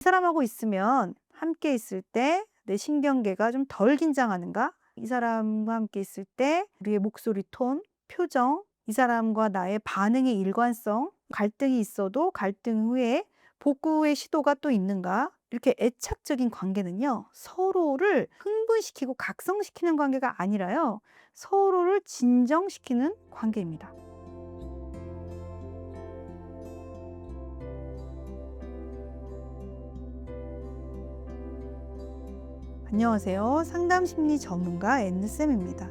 이 사람하고 있으면 함께 있을 때 내 신경계가 좀 덜 긴장하는가? 이 사람과 함께 있을 때 우리의 목소리 톤, 표정, 이 사람과 나의 반응의 일관성, 갈등이 있어도 갈등 후에 복구의 시도가 또 있는가? 이렇게 애착적인 관계는요, 서로를 흥분시키고 각성시키는 관계가 아니라요, 서로를 진정시키는 관계입니다. 안녕하세요. 상담 심리 전문가 앤쌤입니다.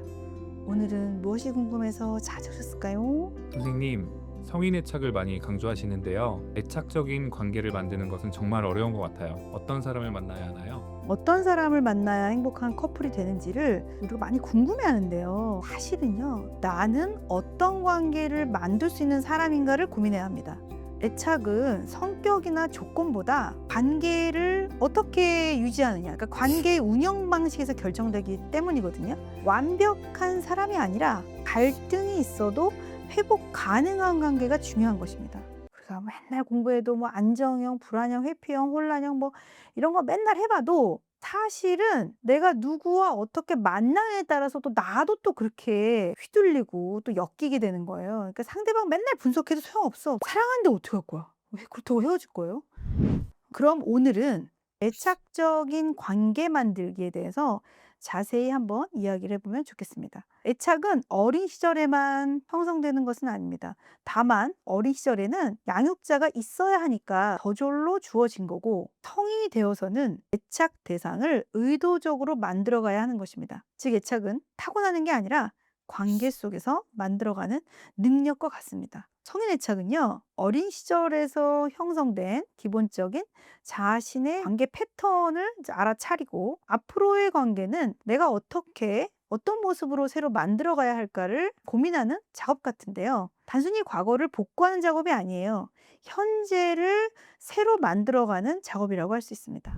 오늘은 무엇이 궁금해서 찾으셨을까요? 선생님, 성인 애착을 많이 강조하시는데요. 애착적인 관계를 만드는 것은 정말 어려운 것 같아요. 어떤 사람을 만나야 하나요? 어떤 사람을 만나야 행복한 커플이 되는지를 우리가 많이 궁금해 하는데요. 사실은요, 나는 어떤 관계를 만들 수 있는 사람인가를 고민해야 합니다. 애착은 성격이나 조건보다 관계를 어떻게 유지하느냐, 그러니까 관계의 운영 방식에서 결정되기 때문이거든요. 완벽한 사람이 아니라 갈등이 있어도 회복 가능한 관계가 중요한 것입니다. 우리가 맨날 공부해도 뭐 안정형, 불안형, 회피형, 혼란형 뭐 이런 거 맨날 해봐도 사실은 내가 누구와 어떻게 만나냐에 따라서 또 나도 또 그렇게 휘둘리고 또 엮이게 되는 거예요. 그러니까 상대방 맨날 분석해도 소용없어. 사랑하는데 어떻게 할 거야? 왜 그렇다고 헤어질 거예요? 그럼 오늘은 애착적인 관계 만들기에 대해서 자세히 한번 이야기를 해보면 좋겠습니다. 애착은 어린 시절에만 형성되는 것은 아닙니다. 다만 어린 시절에는 양육자가 있어야 하니까 저절로 주어진 거고 성인이 되어서는 애착 대상을 의도적으로 만들어 가야 하는 것입니다. 즉 애착은 타고나는 게 아니라 관계 속에서 만들어가는 능력과 같습니다. 성인 애착은요, 어린 시절에서 형성된 기본적인 자신의 관계 패턴을 알아차리고 앞으로의 관계는 내가 어떻게 어떤 모습으로 새로 만들어 가야 할까를 고민하는 작업 같은데요. 단순히 과거를 복구하는 작업이 아니에요. 현재를 새로 만들어가는 작업이라고 할 수 있습니다.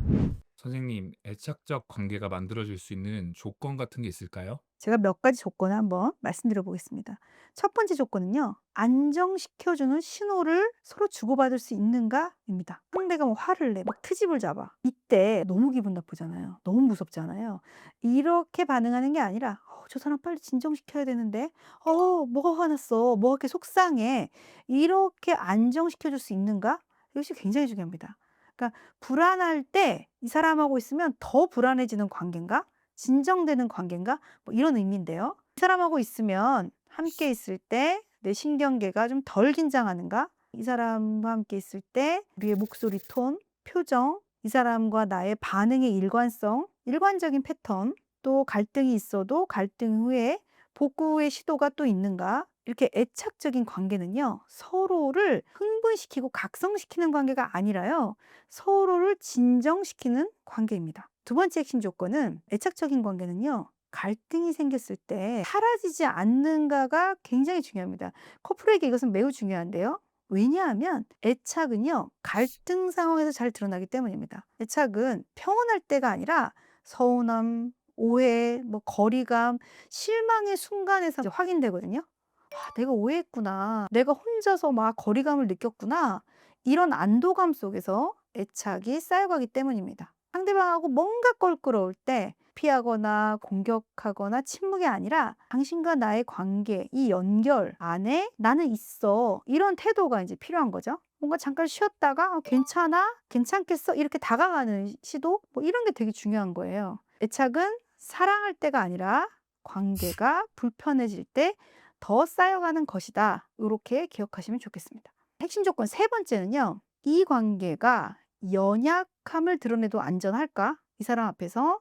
선생님, 애착적 관계가 만들어질 수 있는 조건 같은 게 있을까요? 제가 몇 가지 조건을 한번 말씀드려 보겠습니다. 첫 번째 조건은요, 안정시켜주는 신호를 서로 주고받을 수 있는가입니다. 상대가 뭐 화를 내, 막 트집을 잡아. 이 때 너무 기분 나쁘잖아요. 너무 무섭잖아요. 이렇게 반응하는 게 아니라, 어, 저 사람 빨리 진정시켜야 되는데, 어, 뭐가 화났어? 뭐가 이렇게 속상해? 이렇게 안정시켜줄 수 있는가? 이것이 굉장히 중요합니다. 그러니까 불안할 때 이 사람하고 있으면 더 불안해지는 관계인가? 진정되는 관계인가? 뭐 이런 의미인데요. 이 사람하고 있으면 함께 있을 때 내 신경계가 좀 덜 긴장하는가? 이 사람과 함께 있을 때 우리의 목소리 톤, 표정, 이 사람과 나의 반응의 일관성, 일관적인 패턴, 또 갈등이 있어도 갈등 후에 복구의 시도가 또 있는가? 이렇게 애착적인 관계는요, 서로를 흥분시키고 각성시키는 관계가 아니라요, 서로를 진정시키는 관계입니다. 두 번째 핵심 조건은 애착적인 관계는요, 갈등이 생겼을 때 사라지지 않는가가 굉장히 중요합니다. 커플에게 이것은 매우 중요한데요. 왜냐하면 애착은요, 갈등 상황에서 잘 드러나기 때문입니다. 애착은 평온할 때가 아니라 서운함, 오해, 뭐 거리감, 실망의 순간에서 확인되거든요. 아, 내가 오해했구나. 내가 혼자서 막 거리감을 느꼈구나. 이런 안도감 속에서 애착이 쌓여가기 때문입니다. 상대방하고 뭔가 껄끄러울 때 피하거나 공격하거나 침묵이 아니라 당신과 나의 관계, 이 연결 안에 나는 있어. 이런 태도가 이제 필요한 거죠. 뭔가 잠깐 쉬었다가 어, 괜찮아? 괜찮겠어? 이렇게 다가가는 시도? 뭐 이런 게 되게 중요한 거예요. 애착은 사랑할 때가 아니라 관계가 불편해질 때 더 쌓여가는 것이다. 이렇게 기억하시면 좋겠습니다. 핵심 조건 세 번째는요. 이 관계가 연약함을 드러내도 안전할까? 이 사람 앞에서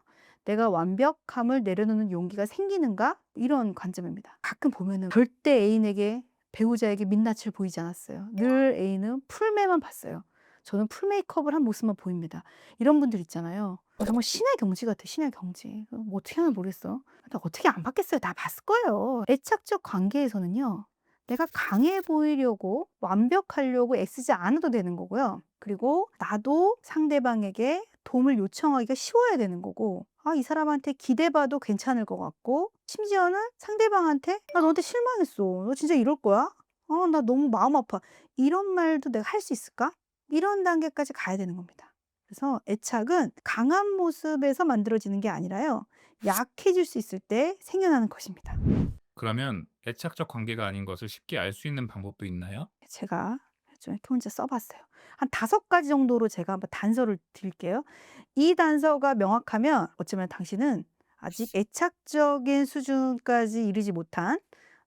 내가 완벽함을 내려놓는 용기가 생기는가? 이런 관점입니다. 가끔 보면은 절대 애인에게 배우자에게 민낯을 보이지 않았어요. 늘 애인은 풀매만 봤어요. 저는 풀 메이크업을 한 모습만 보입니다. 이런 분들 있잖아요. 어, 정말 신의 경지 같아, 신의 경지. 어, 뭐 어떻게 하면 모르겠어. 어떻게 안 봤겠어요? 다 봤을 거예요. 애착적 관계에서는요. 내가 강해 보이려고 완벽하려고 애쓰지 않아도 되는 거고요. 그리고 나도 상대방에게 도움을 요청하기가 쉬워야 되는 거고, 아, 이 사람한테 기대봐도 괜찮을 것 같고, 심지어는 상대방한테, 나 너한테 실망했어. 너 진짜 이럴 거야? 어, 나 너무 마음 아파. 이런 말도 내가 할 수 있을까? 이런 단계까지 가야 되는 겁니다. 그래서 애착은 강한 모습에서 만들어지는 게 아니라요. 약해질 수 있을 때 생겨나는 것입니다. 그러면 애착적 관계가 아닌 것을 쉽게 알 수 있는 방법도 있나요? 제가 좀 이렇게 혼자 써봤어요. 한 다섯 가지 정도로 제가 한번 단서를 드릴게요. 이 단서가 명확하면 어쩌면 당신은 아직 애착적인 수준까지 이르지 못한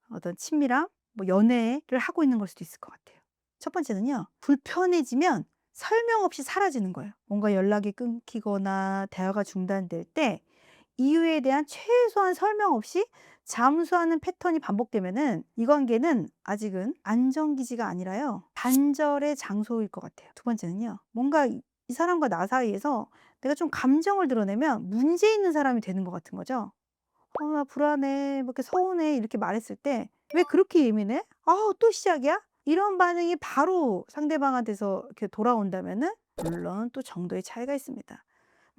어떤 친밀함, 뭐 연애를 하고 있는 걸 수도 있을 것 같아요. 첫 번째는요. 불편해지면 설명 없이 사라지는 거예요. 뭔가 연락이 끊기거나 대화가 중단될 때 이유에 대한 최소한 설명 없이 잠수하는 패턴이 반복되면은 이 관계는 아직은 안정기지가 아니라요. 단절의 장소일 것 같아요. 두 번째는요. 뭔가 이이 사람과 나 사이에서 내가 좀 감정을 드러내면 문제 있는 사람이 되는 것 같은 거죠. "어 나 불안해. 뭐 이렇게 서운해." 이렇게 말했을 때 "왜 그렇게 예민해? 아우 또 시작이야?" 이런 반응이 바로 상대방한테서 이렇게 돌아온다면은 물론 또 정도의 차이가 있습니다.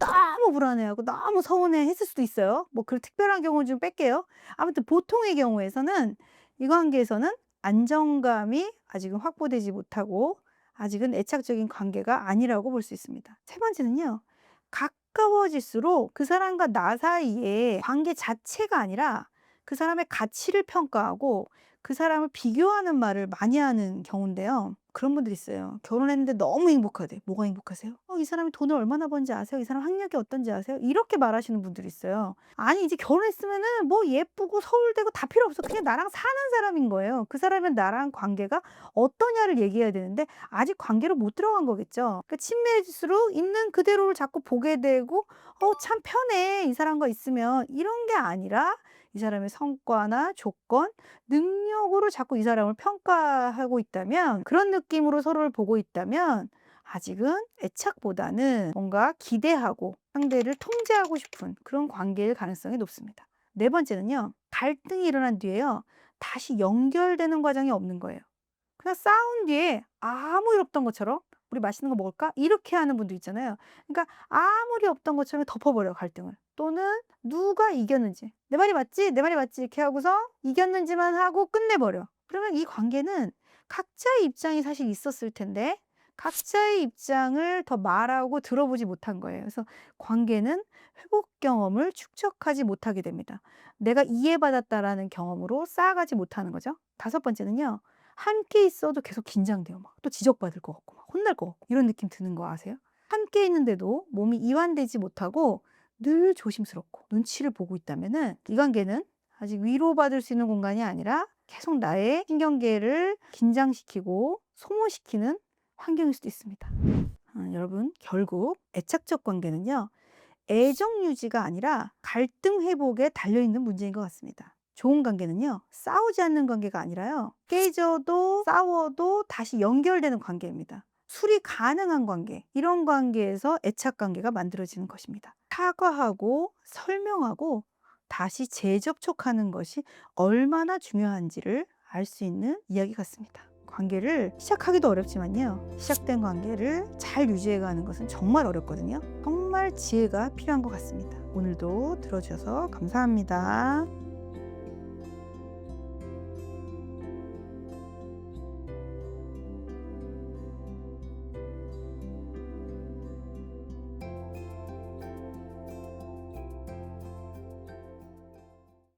너무 불안해하고 너무 서운해 했을 수도 있어요. 뭐 그 특별한 경우는 좀 뺄게요. 아무튼 보통의 경우에서는 이 관계에서는 안정감이 아직은 확보되지 못하고 아직은 애착적인 관계가 아니라고 볼 수 있습니다. 세 번째는요. 가까워질수록 그 사람과 나 사이의 관계 자체가 아니라 그 사람의 가치를 평가하고 그 사람을 비교하는 말을 많이 하는 경우인데요. 그런 분들이 있어요. 결혼했는데 너무 행복하대. 뭐가 행복하세요? " 어 이 사람이 돈을 얼마나 버는지 아세요? 이 사람 학력이 어떤지 아세요?" 이렇게 말하시는 분들이 있어요. 아니 이제 결혼했으면은 뭐 예쁘고 서울대고 다 필요 없어. 그냥 나랑 사는 사람인 거예요. 그 사람은 나랑 관계가 어떠냐를 얘기해야 되는데 아직 관계로 못 들어간 거겠죠. 그러니까 친밀해질수록 있는 그대로를 자꾸 보게 되고 '어 참 편해. 이 사람과 있으면.' 이런 게 아니라 이 사람의 성과나 조건, 능력으로 자꾸 이 사람을 평가하고 있다면 그런 느낌으로 서로를 보고 있다면 아직은 애착보다는 뭔가 기대하고 상대를 통제하고 싶은 그런 관계일 가능성이 높습니다. 네 번째는요. 갈등이 일어난 뒤에요. 다시 연결되는 과정이 없는 거예요. 그냥 싸운 뒤에 아무 일 없던 것처럼 '우리 맛있는 거 먹을까?' 이렇게 하는 분도 있잖아요. 그러니까 아무 일 없던 것처럼 덮어버려요 갈등을. 또는 누가 이겼는지 '내 말이 맞지? 내 말이 맞지?' 이렇게 하고서 이겼는지만 하고 끝내버려. 그러면 이 관계는 각자의 입장이 사실 있었을 텐데 각자의 입장을 더 말하고 들어보지 못한 거예요. 그래서 관계는 회복 경험을 축적하지 못하게 됩니다. 내가 이해받았다라는 경험으로 쌓아가지 못하는 거죠. 다섯 번째는요. 함께 있어도 계속 긴장돼요. 막 또 지적받을 것 같고 막 혼날 것 같고 이런 느낌 드는 거 아세요? 함께 있는데도 몸이 이완되지 못하고 늘 조심스럽고 눈치를 보고 있다면은 이 관계는 아직 위로받을 수 있는 공간이 아니라 계속 나의 신경계를 긴장시키고 소모시키는 환경일 수도 있습니다. 어, 여러분 결국 애착적 관계는요. 애정 유지가 아니라 갈등 회복에 달려있는 문제인 것 같습니다. 좋은 관계는요. 싸우지 않는 관계가 아니라요. 깨져도 싸워도 다시 연결되는 관계입니다. 수리 가능한 관계, 이런 관계에서 애착 관계가 만들어지는 것입니다. 사과하고 설명하고 다시 재접촉하는 것이 얼마나 중요한지를 알 수 있는 이야기 같습니다. 관계를 시작하기도 어렵지만요. 시작된 관계를 잘 유지해 가는 것은 정말 어렵거든요. 정말 지혜가 필요한 것 같습니다. 오늘도 들어주셔서 감사합니다.